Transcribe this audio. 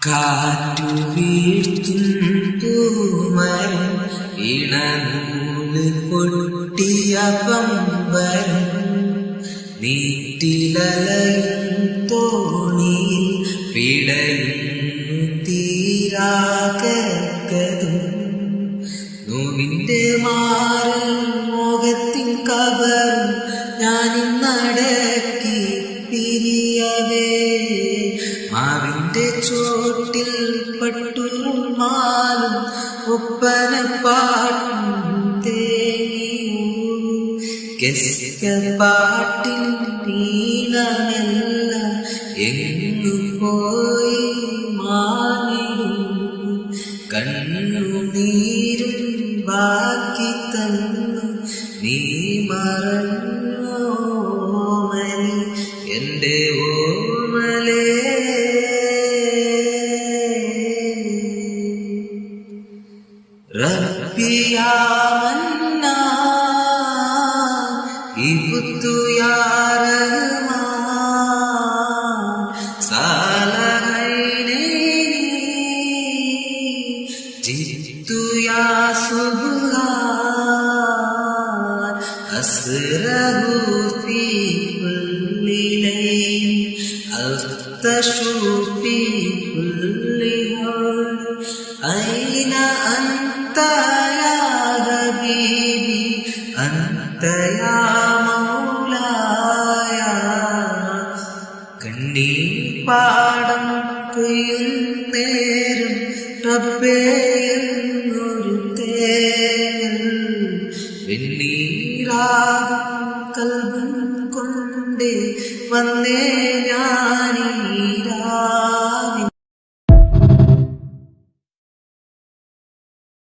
കാറ്റു വീഴ്ത്തും തൂമരം ഇണനൂൽ പൊട്ടിയ പമ്പരം. നീറ്റിലലയും തോണിയിൽ പിടയുന്നു തീരാകതും നോവിന്റെ മാറും മോഹത്തിൻ കബറും ഞാനിന്നടക്കി പിരിയവേ. ചോട്ടിൽ പട്ടുമാലും ഒപ്പന പാട്ടും പാട്ടിൽ നീളമല്ല എങ്ങു പോയി മാനിടും? കണ്ണുനീരും ബാക്കി തന്നു. നീ മറന്നോ മരി എന്റെ ഓമലേ ربي آمنا إبت يا رحمان صالحيني جئت يا അഫ്തഷു ഫീ കുല്ലി ഹൗൽ أين أنت يا حبيبي أنت يا مولاي കണ്ണീർ പാടം കൊയ്യുന്നേരം റബ്ബേ എന്നൊരു തേങ്ങൽ വെണ്ണീരാകും കൽബും വന്നേ ഞാനീ